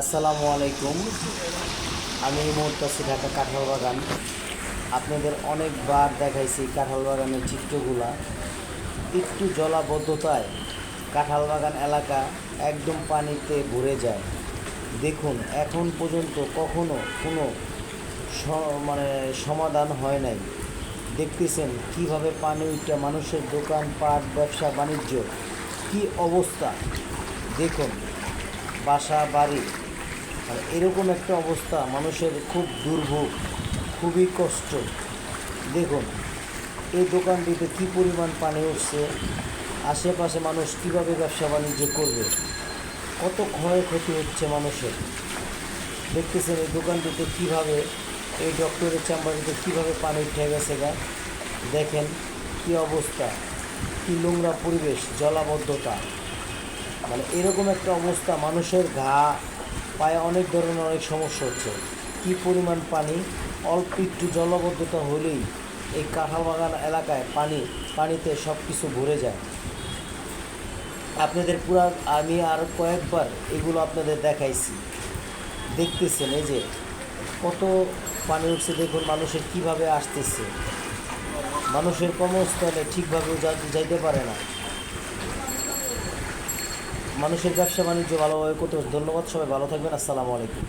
আসসালামু আলাইকুম। আমি এই মুহূর্তে আছি ঢাকা কাঁঠাল বাগান। আপনাদের অনেকবার দেখাইছি কাঁঠাল বাগানের চিত্রগুলা। একটু জলাবদ্ধতায় কাঁঠাল বাগান এলাকা একদম পানিতে ভরে যায়। দেখুন, এখন পর্যন্ত কখনো কোনো মানে সমাধান হয় নাই। দেখতেছেন কীভাবে পানি উঠে মানুষের দোকান, পাট, ব্যবসা, বাণিজ্য, কি অবস্থা? দেখুন, বাসা, বাড়ি আর এরকম একটা অবস্থা মানুষের খুব দুর্ভোগ, খুবই কষ্ট। দেখুন, এই দোকানটিতে কী পরিমাণ পানি উঠছে, আশেপাশে মানুষ কীভাবে ব্যবসা বাণিজ্য করবে, কত ক্ষয়ক্ষতি হচ্ছে মানুষের। দেখতেছেন এই দোকানটিতে কীভাবে, এই ডক্টরের চেম্বারটিতে কীভাবে পানি উঠে গেছে গা? দেখেন কি অবস্থা, কি নোংরা পরিবেশ, জলাবদ্ধতা। মানে এরকম একটা অবস্থা, মানুষের ঘা পায়ে অনেক ধরনের অনেক সমস্যা হচ্ছে। কি পরিমাণ পানি? অল্প একটু জলবদ্ধতা হলেই এই কাঁঠাল বাগান এলাকায় পানি, পানিতে সব কিছু ভরে যায়। আপনাদের পুরা, আমি আর কয়েকবার এগুলো আপনাদের দেখাইছি। দেখতেছেন এই যে কত পানি উঠছে, দেখুন মানুষের কীভাবে আসতেছে। মানুষের কর্মস্থলে ঠিকভাবে যাইতে পারে না। মানুষের ব্যবসা বাণিজ্য ভালোভাবে করতে হবে। ধন্যবাদ সবাই ভালো থাকবেন আসসালামু আলাইকুম।